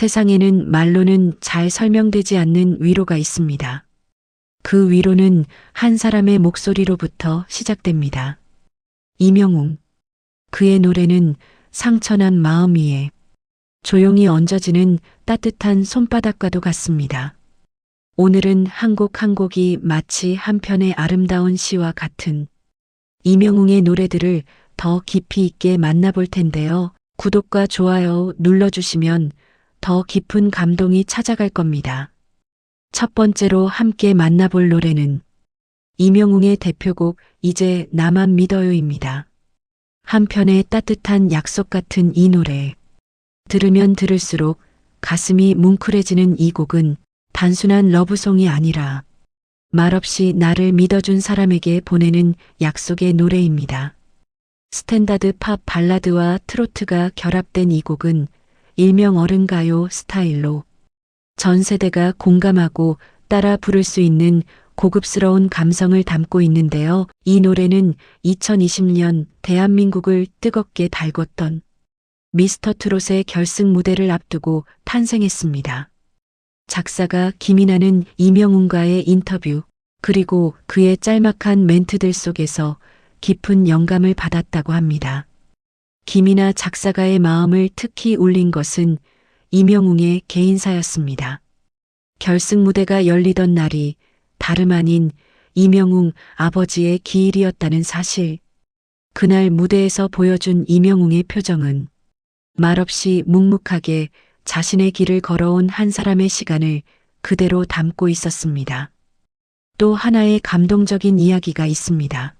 세상에는 말로는 잘 설명되지 않는 위로가 있습니다. 그 위로는 한 사람의 목소리로부터 시작됩니다. 이명웅. 그의 노래는 상처난 마음 위에 조용히 얹어지는 따뜻한 손바닥과도 같습니다. 오늘은 한 곡 한 곡이 마치 한 편의 아름다운 시와 같은 이명웅의 노래들을 더 깊이 있게 만나볼 텐데요. 구독과 좋아요 눌러주시면 더 깊은 감동이 찾아갈 겁니다. 첫 번째로 함께 만나볼 노래는 이명웅의 대표곡 이제 나만 믿어요입니다. 한편의 따뜻한 약속 같은 이 노래. 들으면 들을수록 가슴이 뭉클해지는 이 곡은 단순한 러브송이 아니라 말없이 나를 믿어준 사람에게 보내는 약속의 노래입니다. 스탠다드 팝 발라드와 트로트가 결합된 이 곡은 일명 어른가요 스타일로 전 세대가 공감하고 따라 부를 수 있는 고급스러운 감성을 담고 있는데요. 이 노래는 2020년 대한민국을 뜨겁게 달궜던 미스터 트롯의 결승 무대를 앞두고 탄생했습니다. 작사가 김이나는 이명웅과의 인터뷰, 그리고 그의 짤막한 멘트들 속에서 깊은 영감을 받았다고 합니다. 김이나 작사가의 마음을 특히 울린 것은 이명웅의 개인사였습니다. 결승 무대가 열리던 날이 다름 아닌 이명웅 아버지의 기일이었다는 사실. 그날 무대에서 보여준 이명웅의 표정은 말없이 묵묵하게 자신의 길을 걸어온 한 사람의 시간을 그대로 담고 있었습니다. 또 하나의 감동적인 이야기가 있습니다.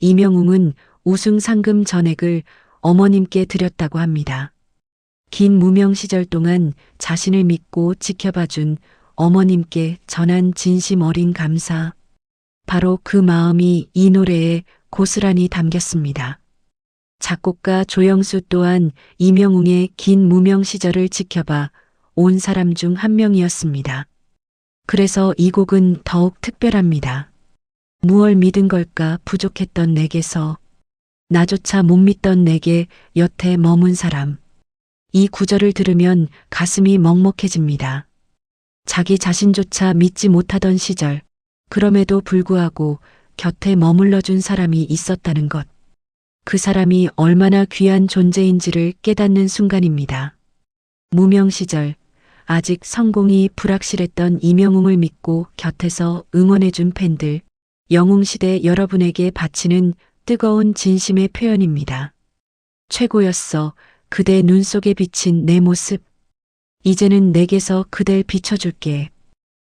이명웅은 우승 상금 전액을 어머님께 드렸다고 합니다. 긴 무명 시절 동안 자신을 믿고 지켜봐 준 어머님께 전한 진심 어린 감사. 바로 그 마음이 이 노래에 고스란히 담겼습니다. 작곡가 조영수 또한 이명웅의 긴 무명 시절을 지켜봐 온 사람 중 한 명이었습니다. 그래서 이 곡은 더욱 특별합니다. 무얼 믿은 걸까 부족했던 내게서 나조차 못 믿던 내게 여태 머문 사람. 이 구절을 들으면 가슴이 먹먹해집니다. 자기 자신조차 믿지 못하던 시절, 그럼에도 불구하고 곁에 머물러준 사람이 있었다는 것. 그 사람이 얼마나 귀한 존재인지를 깨닫는 순간입니다. 무명 시절, 아직 성공이 불확실했던 이명웅을 믿고 곁에서 응원해준 팬들, 영웅시대 여러분에게 바치는 뜨거운 진심의 표현입니다. 최고였어. 그대 눈 속에 비친 내 모습. 이제는 내게서 그댈 비춰줄게.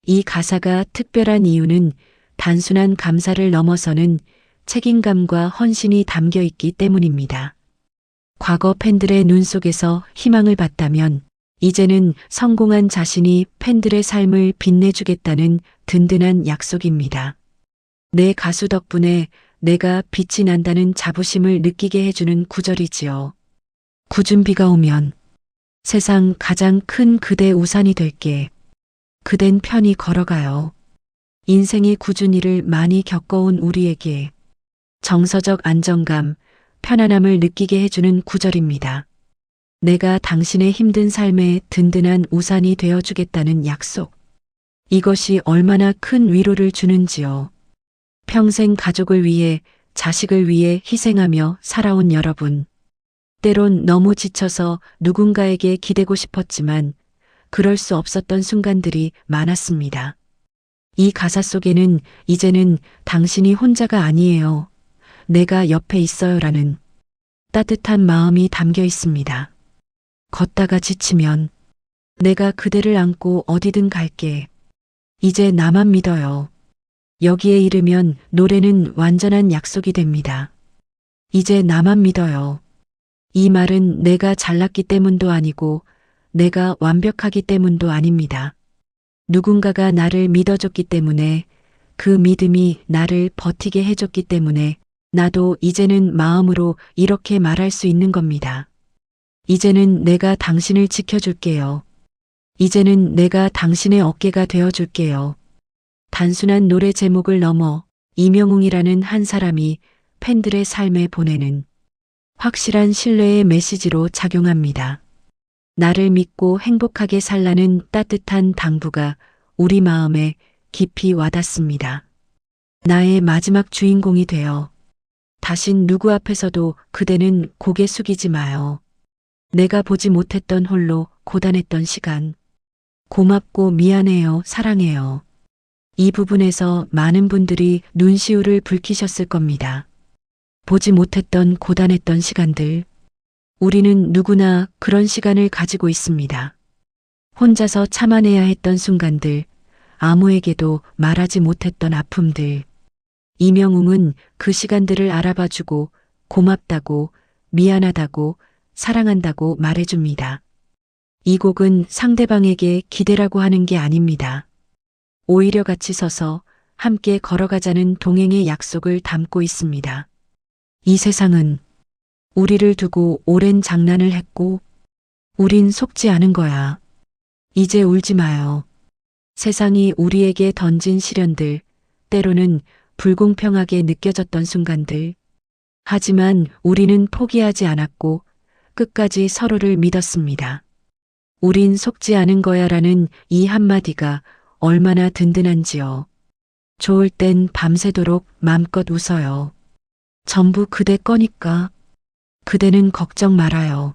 이 가사가 특별한 이유는 단순한 감사를 넘어서는 책임감과 헌신이 담겨 있기 때문입니다. 과거 팬들의 눈 속에서 희망을 봤다면 이제는 성공한 자신이 팬들의 삶을 빛내주겠다는 든든한 약속입니다. 내 가수 덕분에 내가 빛이 난다는 자부심을 느끼게 해주는 구절이지요. 굳은 비가 오면 세상 가장 큰 그대 우산이 될게. 그댄 편히 걸어가요. 인생의 꾸준히를 많이 겪어온 우리에게 정서적 안정감, 편안함을 느끼게 해주는 구절입니다. 내가 당신의 힘든 삶에 든든한 우산이 되어주겠다는 약속. 이것이 얼마나 큰 위로를 주는지요. 평생 가족을 위해, 자식을 위해 희생하며 살아온 여러분. 때론 너무 지쳐서 누군가에게 기대고 싶었지만 그럴 수 없었던 순간들이 많았습니다. 이 가사 속에는 이제는 당신이 혼자가 아니에요. 내가 옆에 있어요라는 따뜻한 마음이 담겨 있습니다. 걷다가 지치면 내가 그대를 안고 어디든 갈게. 이제 나만 믿어요. 여기에 이르면 노래는 완전한 약속이 됩니다. 이제 나만 믿어요. 이 말은 내가 잘났기 때문도 아니고 내가 완벽하기 때문도 아닙니다. 누군가가 나를 믿어줬기 때문에 그 믿음이 나를 버티게 해줬기 때문에 나도 이제는 마음으로 이렇게 말할 수 있는 겁니다. 이제는 내가 당신을 지켜줄게요. 이제는 내가 당신의 어깨가 되어줄게요. 단순한 노래 제목을 넘어 이명웅이라는 한 사람이 팬들의 삶에 보내는 확실한 신뢰의 메시지로 작용합니다. 나를 믿고 행복하게 살라는 따뜻한 당부가 우리 마음에 깊이 와닿습니다. 나의 마지막 주인공이 되어 다신 누구 앞에서도 그대는 고개 숙이지 마요. 내가 보지 못했던 홀로 고단했던 시간. 고맙고 미안해요, 사랑해요. 이 부분에서 많은 분들이 눈시울을 붉히셨을 겁니다. 보지 못했던 고단했던 시간들. 우리는 누구나 그런 시간을 가지고 있습니다. 혼자서 참아내야 했던 순간들, 아무에게도 말하지 못했던 아픔들. 이명웅은 그 시간들을 알아봐주고 고맙다고 미안하다고 사랑한다고 말해줍니다. 이 곡은 상대방에게 기대라고 하는 게 아닙니다. 오히려 같이 서서 함께 걸어가자는 동행의 약속을 담고 있습니다. 이 세상은 우리를 두고 오랜 장난을 했고, 우린 속지 않은 거야. 이제 울지 마요. 세상이 우리에게 던진 시련들, 때로는 불공평하게 느껴졌던 순간들. 하지만 우리는 포기하지 않았고, 끝까지 서로를 믿었습니다. 우린 속지 않은 거야 라는 이 한마디가 얼마나 든든한지요. 좋을 땐 밤새도록 맘껏 웃어요. 전부 그대 거니까. 그대는 걱정 말아요.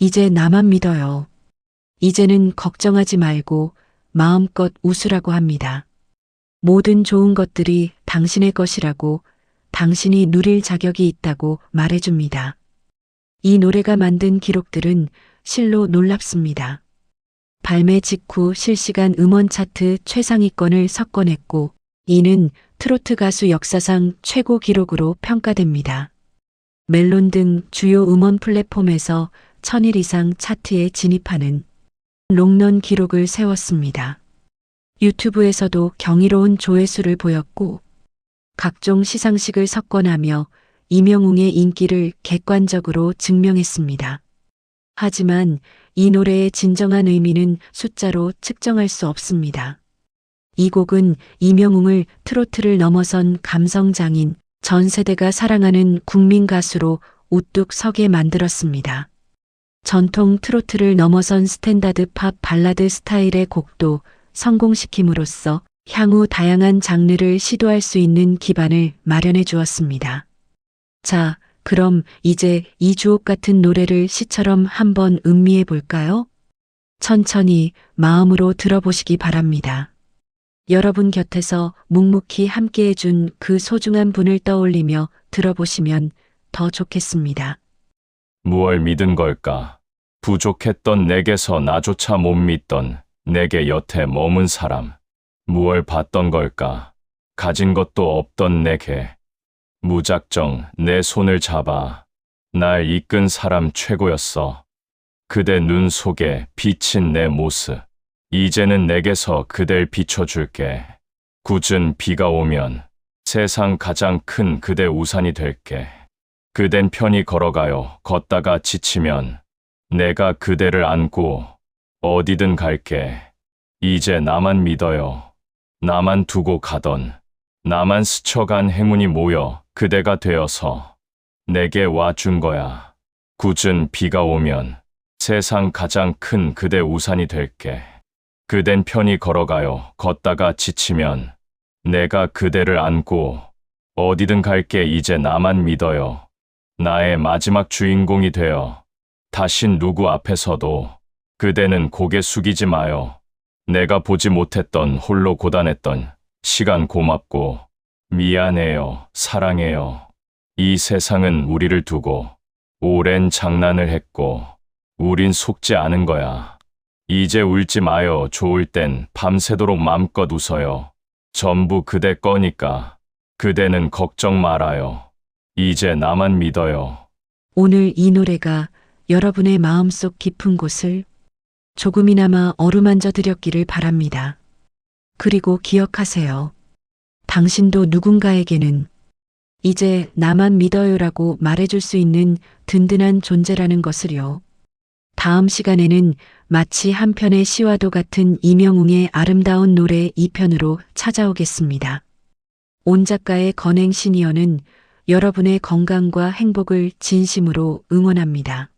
이제 나만 믿어요. 이제는 걱정하지 말고 마음껏 웃으라고 합니다. 모든 좋은 것들이 당신의 것이라고 당신이 누릴 자격이 있다고 말해줍니다. 이 노래가 만든 기록들은 실로 놀랍습니다. 발매 직후 실시간 음원 차트 최상위권을 석권했고 이는 트로트 가수 역사상 최고 기록으로 평가됩니다. 멜론 등 주요 음원 플랫폼에서 천일 이상 차트에 진입하는 롱런 기록을 세웠습니다. 유튜브에서도 경이로운 조회수를 보였고 각종 시상식을 석권하며 이명웅의 인기를 객관적으로 증명했습니다. 하지만 이 노래의 진정한 의미는 숫자로 측정할 수 없습니다. 이 곡은 이명웅을 트로트를 넘어선 감성장인 전 세대가 사랑하는 국민 가수로 우뚝 서게 만들었습니다. 전통 트로트를 넘어선 스탠다드 팝 발라드 스타일의 곡도 성공시킴으로써 향후 다양한 장르를 시도할 수 있는 기반을 마련해 주었습니다. 자, 그럼 이제 이 주옥 같은 노래를 시처럼 한번 음미해 볼까요? 천천히 마음으로 들어보시기 바랍니다. 여러분 곁에서 묵묵히 함께해 준 그 소중한 분을 떠올리며 들어보시면 더 좋겠습니다. 무얼 믿은 걸까? 부족했던 내게서 나조차 못 믿던 내게 여태 머문 사람. 무얼 봤던 걸까? 가진 것도 없던 내게. 무작정 내 손을 잡아 날 이끈 사람 최고였어. 그대 눈 속에 비친 내 모습. 이제는 내게서 그댈 비춰줄게. 굳은 비가 오면 세상 가장 큰 그대 우산이 될게. 그댄 편히 걸어가요. 걷다가 지치면 내가 그대를 안고 어디든 갈게. 이제 나만 믿어요. 나만 두고 가던 나만 스쳐간 행운이 모여 그대가 되어서 내게 와준 거야. 굳은 비가 오면 세상 가장 큰 그대 우산이 될게. 그댄 편히 걸어가요. 걷다가 지치면 내가 그대를 안고 어디든 갈게 이제 나만 믿어요. 나의 마지막 주인공이 되어 다신 누구 앞에서도 그대는 고개 숙이지 마요. 내가 보지 못했던 홀로 고단했던 시간 고맙고 미안해요. 사랑해요. 이 세상은 우리를 두고 오랜 장난을 했고 우린 속지 않은 거야. 이제 울지 마요. 좋을 땐 밤새도록 맘껏 웃어요. 전부 그대 거니까 그대는 걱정 말아요. 이제 나만 믿어요. 오늘 이 노래가 여러분의 마음속 깊은 곳을 조금이나마 어루만져 드렸기를 바랍니다. 그리고 기억하세요. 당신도 누군가에게는 이제 나만 믿어요라고 말해줄 수 있는 든든한 존재라는 것을요. 다음 시간에는 마치 한 편의 시와도 같은 이명웅의 아름다운 노래 2편으로 찾아오겠습니다. 온 작가의 건행 시니어는 여러분의 건강과 행복을 진심으로 응원합니다.